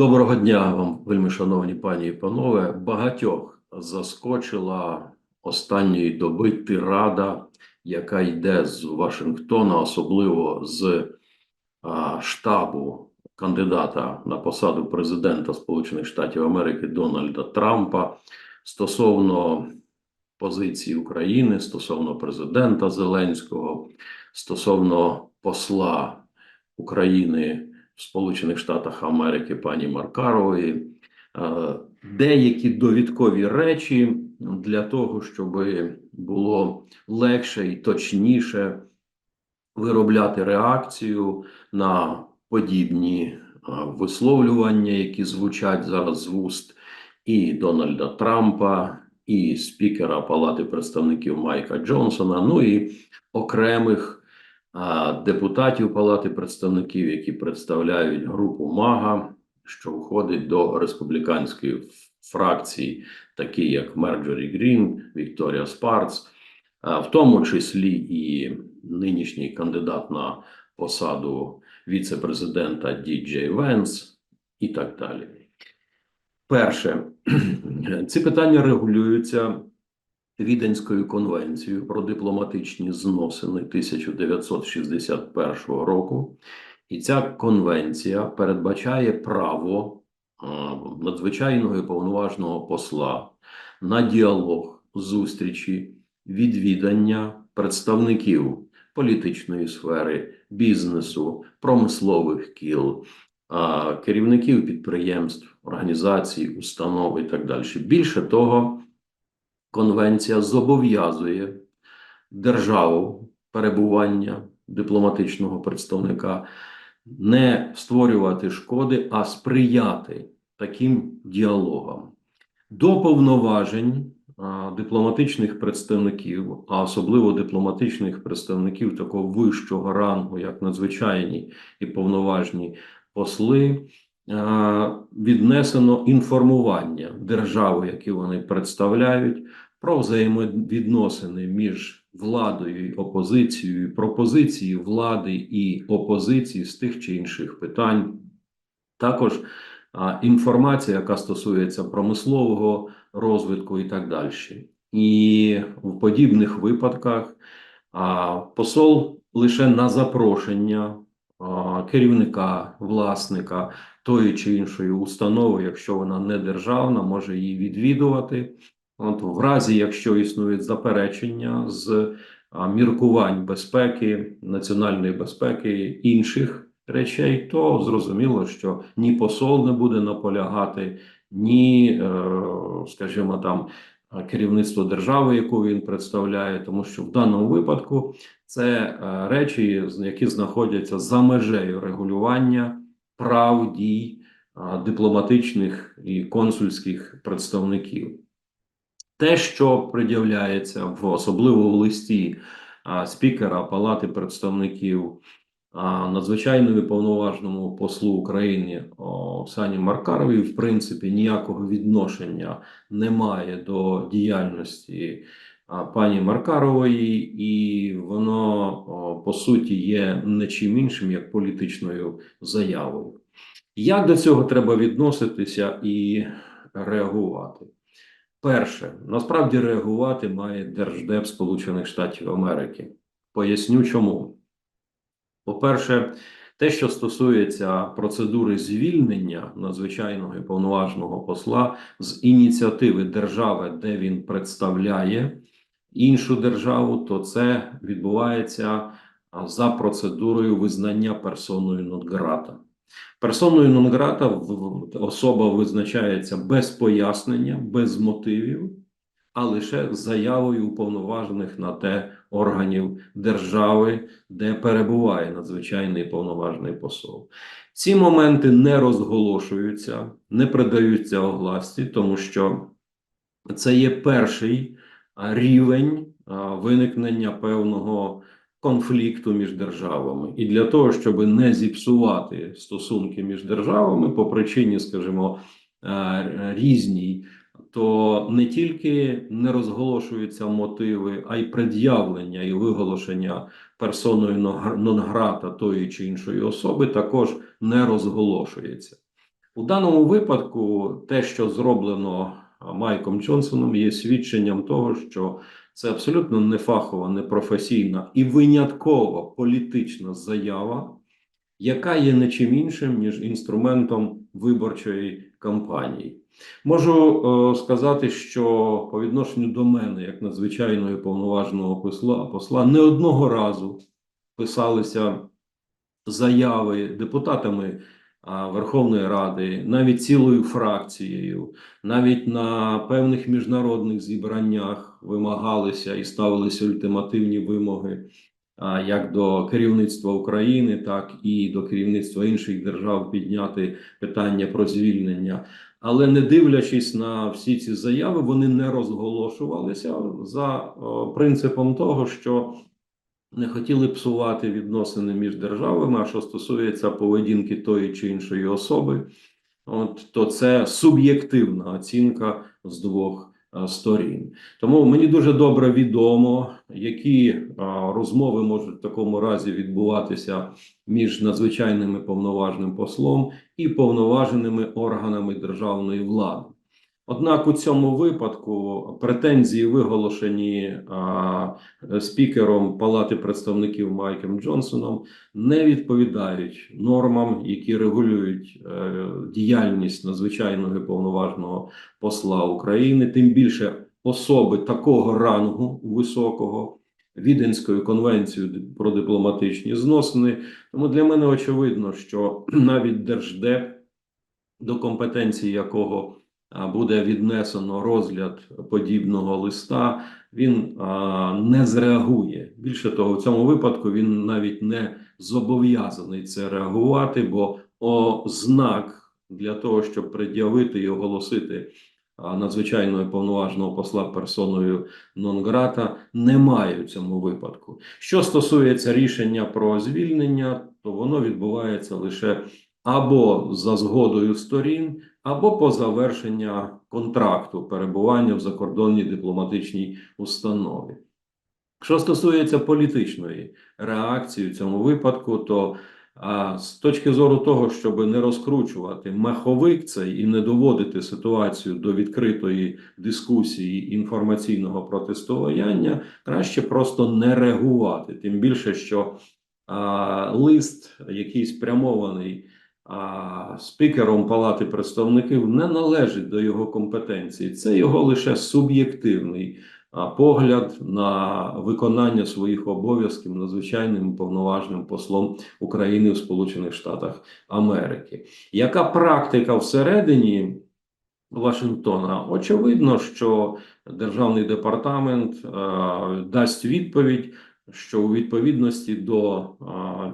Доброго дня вам, вельми шановні пані і панове. Багатьох заскочила останньої доби тирада, яка йде з Вашингтона, особливо з а, штабу кандидата на посаду президента Сполучених Штатів Америки Дональда Трампа стосовно позиції України, стосовно президента Зеленського, стосовно посла України в Сполучених Штатах Америки пані Маркарової, е, деякі довідкові речі для того, щоб було легше і точніше виробляти реакцію на подібні е, висловлювання, які звучать зараз з вуст і Дональда Трампа, і спікера Палати представників Майка Джонсона, ну і окремих депутатів Палати представників, які представляють групу МАГА, що входить до республіканської фракції, такі як Мерджорі Грін, Вікторія Спарц, в тому числі і нинішній кандидат на посаду віце-президента Діджей Венс і так далі. Перше, ці питання регулюються Віденською конвенцією про дипломатичні зносини 1961 року, і ця конвенція передбачає право надзвичайного і повноважного посла на діалог, зустрічі, відвідання представників політичної сфери, бізнесу, промислових кіл, керівників підприємств, організацій, установ і так далі. Більше того. Конвенція зобов'язує державу перебування дипломатичного представника не створювати шкоди, а сприяти таким діалогам. До повноважень а, дипломатичних представників, а особливо дипломатичних представників такого вищого рангу, як надзвичайні і повноважні посли. Е, віднесено інформування держави, які вони представляють, про взаємовідносини між владою і опозицією, пропозиції влади і опозиції з тих чи інших питань. Також інформація, яка стосується промислового розвитку і так далі. І в подібних випадках посол лише на запрошення керівника, власника тої чи іншої установи, якщо вона не державна, може її відвідувати. От в разі, якщо існують заперечення з міркувань безпеки, національної безпеки інших речей, то зрозуміло, що ні посол не буде наполягати, ні, е, скажімо там. Керівництво держави, яку він представляє, тому що в даному випадку це е, речі, які знаходяться за межею регулювання прав дій дипломатичних і консульських представників. Те, що пред'являється в особливо в листі спікера Палати представників надзвичайному повноважному послу України Оксані Маркаровій, в принципі, ніякого відношення немає до діяльності пані Маркарової, і воно по суті є не чим іншим як політичною заявою. Як до цього треба відноситися і реагувати? Перше, насправді реагувати має Держдеп Сполучених Штатів Америки. Поясню чому. По-перше, те, що стосується процедури звільнення надзвичайного і повноважного посла з ініціативи держави, де він представляє іншу державу, то це відбувається за процедурою визнання персоною нон-грата. Персоною нон-грата особа визначається без пояснення, без мотивів, а лише заявою уповноважених на те органів держави, де перебуває надзвичайний повноважний посол. Ці моменти не розголошуються, не придаються огласці, тому що це є перший рівень виникнення певного конфлікту між державами, і для того, щоб не зіпсувати стосунки між державами по причині, скажімо, різній, то не тільки не розголошуються мотиви, а й пред'явлення і виголошення персоною нон-грата тої чи іншої особи також не розголошується. У даному випадку те, що зроблено Майком Джонсоном, є свідченням того, що це абсолютно нефахова, непрофесійна і винятково політична заява, яка є не чим іншим, ніж інструментом виборчої кампанії. Можу е, сказати, що по відношенню до мене, як надзвичайного повноважного посла, посла, не одного разу писалися заяви депутатами Верховної Ради, навіть цілою фракцією, навіть на певних міжнародних зібраннях вимагалися і ставилися ультимативні вимоги як до керівництва України, так і до керівництва інших держав підняти питання про звільнення. Але не дивлячись на всі ці заяви, вони не розголошувалися за принципом того, що не хотіли псувати відносини між державами. А що стосується поведінки тої чи іншої особи, от то це суб'єктивна оцінка з двох сторін. Тому мені дуже добре відомо, які е, розмови можуть в такому разі відбуватися між надзвичайними повноважним послом і повноваженими органами державної влади. Однак у цьому випадку претензії, виголошені а, спікером Палати представників Майком Джонсоном, не відповідають нормам, які регулюють е, діяльність надзвичайного і повноважного посла України, тим більше особи такого рангу високого. Віденською конвенцією про дипломатичні зносини. Тому для мене очевидно, що навіть держдеп, до компетенції якого буде віднесено розгляд подібного листа, він не зреагує. Більше того, в цьому випадку він навіть не зобов'язаний це реагувати, бо ознак для того, щоб пред'явити і оголосити надзвичайного повноважного посла персоною нон-грата, немає в цьому випадку. Що стосується рішення про звільнення, то воно відбувається лише або за згодою сторін, або по завершення контракту перебування в закордонній дипломатичній установі. Що стосується політичної реакції в цьому випадку, то а, з точки зору того, щоб не розкручувати маховик цей і не доводити ситуацію до відкритої дискусії інформаційного протистояння, краще просто не реагувати. Тим більше, що а, лист, який спрямований а, спікером Палати представників, не належить до його компетенції. Це його лише суб'єктивний погляд на виконання своїх обов'язків надзвичайним повноважним послом України в Сполучених Штатах Америки. Яка практика всередині Вашингтона? Очевидно, що державний департамент дасть відповідь. Що у відповідності до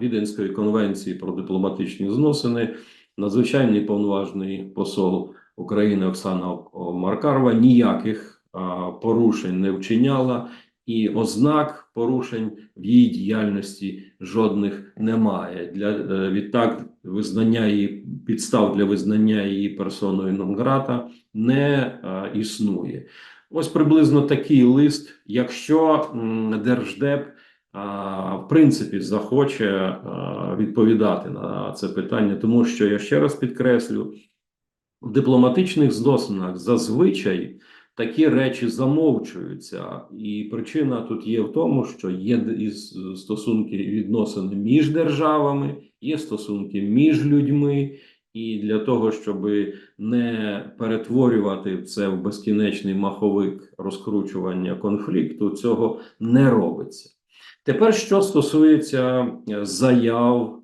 Віденської конвенції про дипломатичні зносини надзвичайний повноважний посол України Оксана Маркарова ніяких порушень не вчиняла, і ознак порушень в її діяльності жодних немає. Для е, відтак визнання її підстав для визнання її персоною нон-грата не існує. Ось приблизно такий лист. Якщо держдеп в принципі захоче відповідати на це питання, тому що я ще раз підкреслю, в дипломатичних зносинах зазвичай такі речі замовчуються, і причина тут є в тому, що є стосунки відносини між державами, є стосунки між людьми. І для того, щоб не перетворювати це в безкінечний маховик розкручування конфлікту, цього не робиться. Тепер, що стосується е, заяв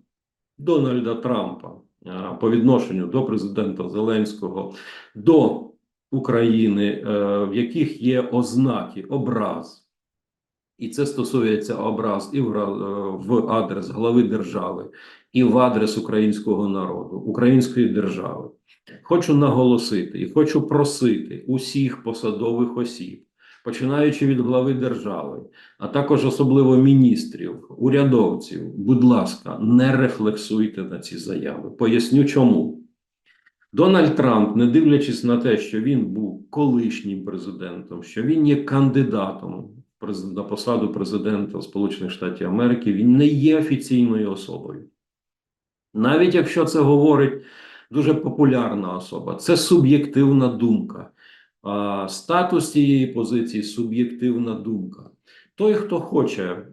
Дональда Трампа е, по відношенню до президента Зеленського до України, е, в яких є ознаки образ, і це стосується образ і в адрес глави держави, і в адрес українського народу, української держави. Хочу наголосити і хочу просити усіх посадових осіб починаючи від глави держави, а також особливо міністрів, урядовців, будь ласка, не рефлексуйте на ці заяви. Поясню, чому. Дональд Трамп, не дивлячись на те, що він був колишнім президентом, що він є кандидатом на посаду президента Сполучених Штатів Америки, він не є офіційною особою. Навіть якщо це говорить дуже популярна особа. Це суб'єктивна думка. Статус цієї позиції суб'єктивна думка. Той, хто хоче,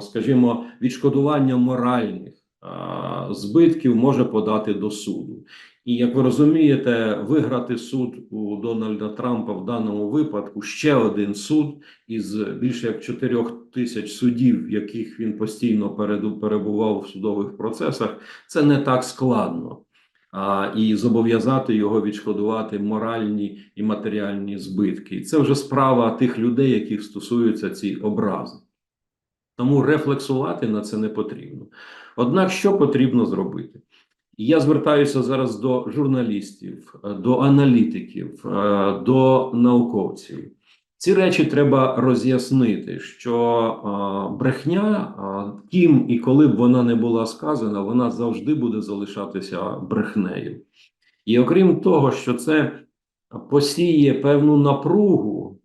скажімо, відшкодування моральних збитків, може подати до суду. І як ви розумієте, виграти суд у Дональда Трампа в даному випадку ще один суд із більше як 4 тисяч судів, в яких він постійно перебував в судових процесах, це не так складно. А, і зобов'язати його відшкодувати моральні і матеріальні збитки. І це вже справа тих людей, яких стосуються ці образи. Тому рефлексувати на це не потрібно. Однак, що потрібно зробити? І Я звертаюся зараз до журналістів, до аналітиків, е, до науковців. Ці речі треба роз'яснити, що брехня, ким і коли б вона не була сказана, вона завжди буде залишатися брехнею. І окрім того, що це посіє певну напругу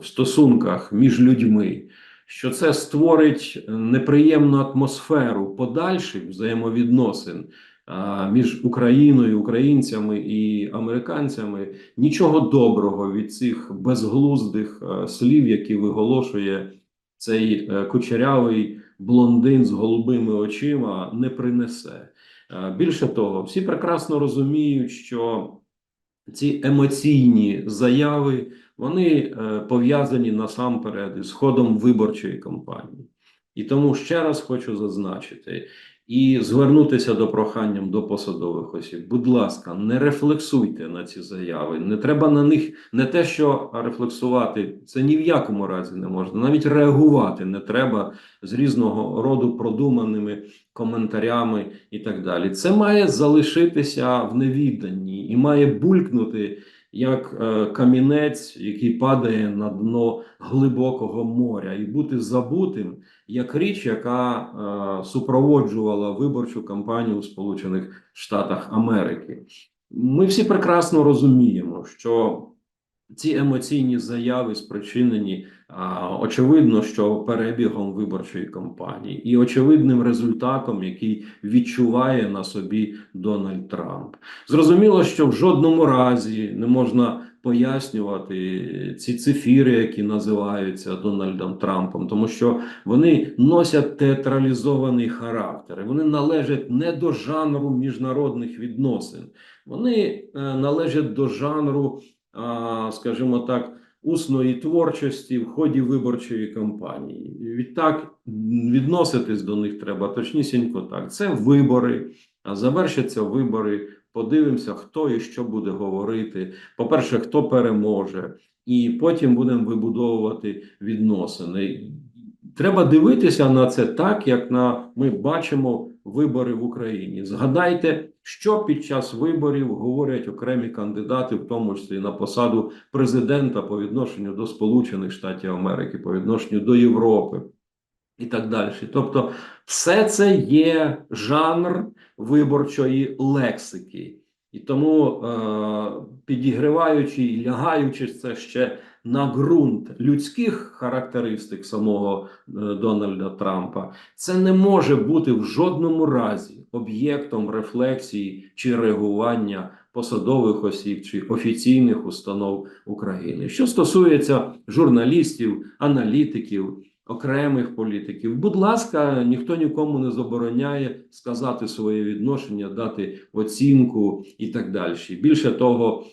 в стосунках між людьми, що це створить неприємну атмосферу подальших взаємовідносин між Україною, українцями і американцями. Нічого доброго від цих безглуздих е, слів, які виголошує цей е, кучерявий блондин з голубими очима, не принесе. Е, Більше того, всі прекрасно розуміють, що ці емоційні заяви вони пов'язані насамперед із ходом виборчої кампанії. І тому ще раз хочу зазначити і звернутися до проханням до посадових осіб. Будь ласка, не рефлексуйте на ці заяви. Не треба на них не те, що рефлексувати, це ні в якому разі не можна. Навіть реагувати не треба з різного роду продуманими коментарями і так далі. Це має залишитися в невідданні і має булькнути як е, камінець, який падає на дно глибокого моря, і бути забутим як річ, яка е, супроводжувала виборчу кампанію у Сполучених Штатах Америки. Ми всі прекрасно розуміємо, що ці емоційні заяви спричинені а, очевидно, що перебігом виборчої кампанії і очевидним результатом, який відчуває на собі Дональд Трамп. Зрозуміло, що в жодному разі не можна пояснювати ці цифіри, які називаються Дональдом Трампом, тому що вони носять театралізований характер. Вони належать не до жанру міжнародних відносин, вони е, належать до жанру, скажімо так, усної творчості в ході виборчої кампанії. Відтак відноситись до них треба точнісінько так. Це вибори, а завершаться вибори. Подивимося, хто і що буде говорити. По-перше, хто переможе, і потім будемо вибудовувати відносини. Треба дивитися на це так, як на ми бачимо вибори в Україні. Згадайте, що під час виборів говорять окремі кандидати, в тому числі на посаду президента по відношенню до Сполучених Штатів Америки, по відношенню до Європи і так далі. Тобто, все це є жанр виборчої лексики. І тому, е, підігриваючи і лягаючи це ще на ґрунт людських характеристик самого е, Дональда Трампа, це не може бути в жодному разі об'єктом рефлексії чи реагування посадових осіб чи офіційних установ України. Що стосується журналістів, аналітиків, окремих політиків, будь ласка, ніхто нікому не забороняє сказати своє відношення, дати оцінку і так далі. Більше того,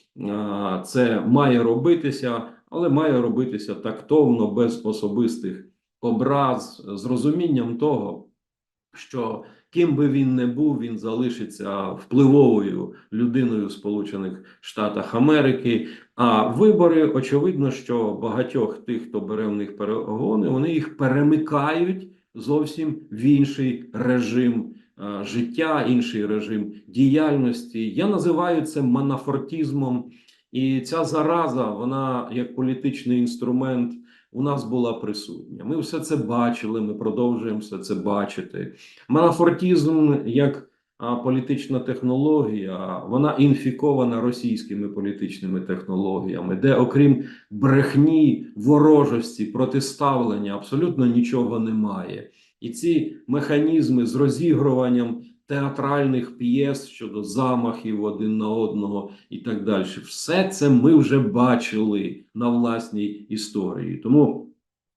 це має робитися, але має робитися тактовно, без особистих образ, з розумінням того, що ким би він не був, він залишиться впливовою людиною в Сполучених Штатах Америки. А вибори, очевидно, що багатьох тих, хто бере в них перегони, вони їх перемикають зовсім в інший режим е, життя, інший режим діяльності. Я називаю це манафортізмом. І ця зараза, вона як політичний інструмент у нас була присутня. Ми все це бачили, ми продовжуємо все це бачити. Манафортізм як політична технологія, вона інфікована російськими політичними технологіями, де, окрім брехні, ворожості, протиставлення, абсолютно нічого немає. І ці механізми з розігруванням театральних п'єс щодо замахів один на одного і так далі. Все це ми вже бачили на власній історії. Тому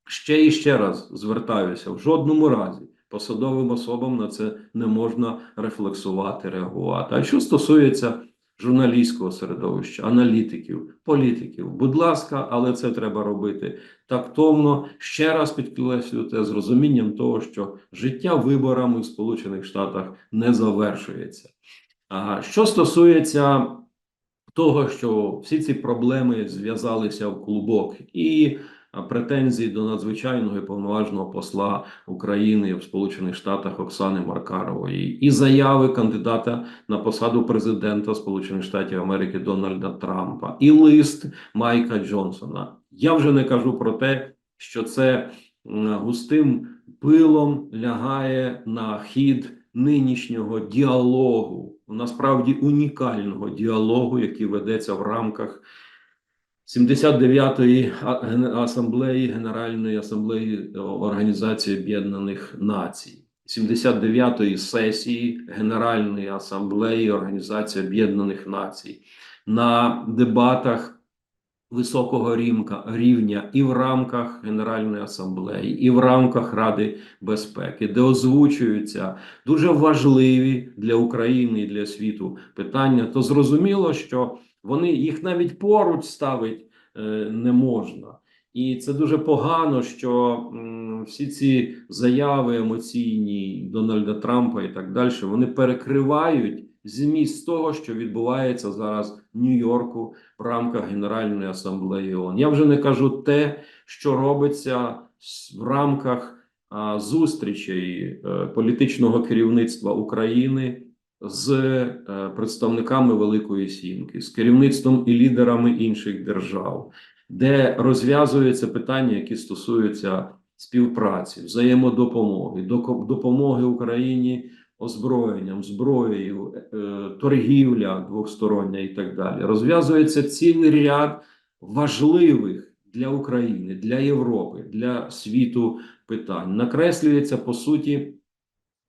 ще і ще раз звертаюся: в жодному разі посадовим особам на це не можна рефлексувати, реагувати. А що стосується журналістського середовища, аналітиків, політиків, будь ласка, але це треба робити тактовно. Ще раз підкреслюю те з розумінням того, що життя виборами в Сполучених Штатах не завершується. А що стосується того, що всі ці проблеми зв'язалися в клубок і а, претензії до надзвичайного і повноважного посла України в Сполучених Штатах Оксани Маркарової, і заяви кандидата на посаду президента Сполучених Штатів Америки Дональда Трампа, і лист Майка Джонсона. Я вже не кажу про те, що це густим пилом лягає на хід нинішнього діалогу, насправді унікального діалогу, який ведеться в рамках 79-ї асамблеї Генеральної асамблеї е, Організації Об'єднаних Націй. 79-ї сесії Генеральної асамблеї Організації Об'єднаних Націй на дебатах високого рівня, і в рамках Генеральної асамблеї, і в рамках Ради безпеки, де озвучуються дуже важливі для України і для світу питання, то зрозуміло, що вони їх навіть поруч ставити е, не можна. І це дуже погано, що всі ці заяви емоційні Дональда Трампа і так далі, вони перекривають зміст того, що відбувається зараз в Нью-Йорку в рамках Генеральної асамблеї ООН. Я вже не кажу те, що робиться в рамках зустрічей е, політичного керівництва України з е, представниками Великої Сімки, з керівництвом і лідерами інших держав, де розв'язуються питання, які стосуються співпраці, взаємодопомоги, допомоги Україні озброєнням, зброєю, е, торгівля двостороння і так далі. Розв'язується цілий ряд важливих для України, для Європи, для світу питань. Накреслюється по суті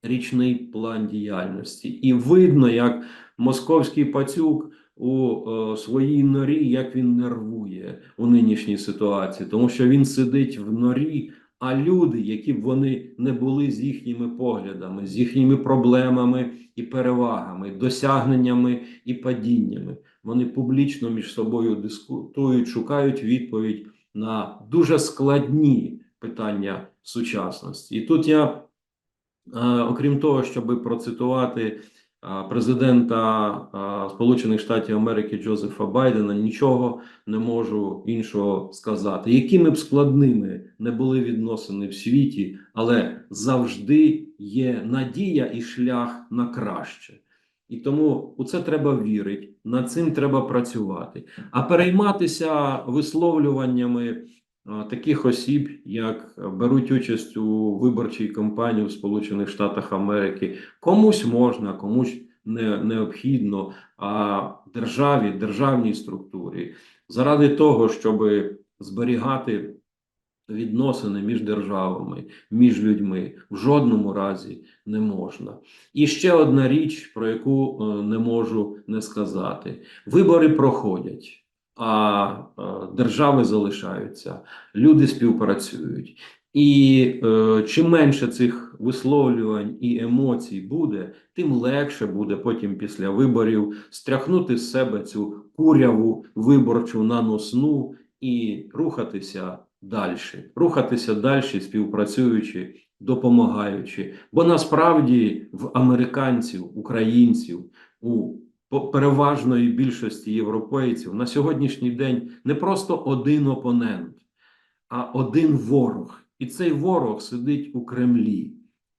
річний план діяльності, і видно, як московський пацюк у е, своїй норі, як він нервує у нинішній ситуації, тому що він сидить в норі. А люди, які б вони не були з їхніми поглядами, з їхніми проблемами і перевагами, досягненнями і падіннями, вони публічно між собою дискутують, шукають відповідь на дуже складні питання сучасності. І тут я, окрім того, щоб процитувати е, президента е, Сполучених Штатів Америки Джозефа Байдена, нічого не можу іншого сказати. Якими б складними не були відносини в світі, але завжди є надія і шлях на краще. І тому у це треба вірити, над цим треба працювати. А перейматися висловлюваннями таких осіб, як беруть участь у виборчій кампанії в Сполучених Штатах Америки, комусь можна, комусь не необхідно, а державі, державній структурі, заради того, щоб зберігати відносини між державами, між людьми в жодному разі не можна. І ще одна річ, про яку е, не можу не сказати: вибори проходять. А держави залишаються, люди співпрацюють, і е, чим менше цих висловлювань і емоцій буде, тим легше буде потім після виборів стряхнути з себе цю куряву виборчу наносну і рухатися далі, рухатися далі, співпрацюючи, допомагаючи. Бо насправді в американців, українців, у переважної більшості європейців на сьогоднішній день не просто один опонент, а один ворог. І цей ворог сидить у Кремлі.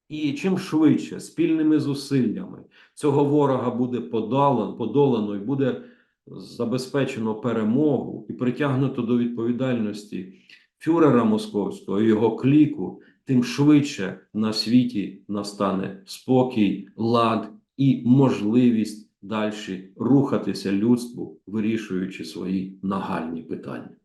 І чим швидше спільними зусиллями цього ворога буде подолано, подолано і буде забезпечено перемогу і притягнуто до відповідальності фюрера московського і його кліку, тим швидше на світі настане спокій, лад і можливість далі рухатися людству, вирішуючи свої нагальні питання.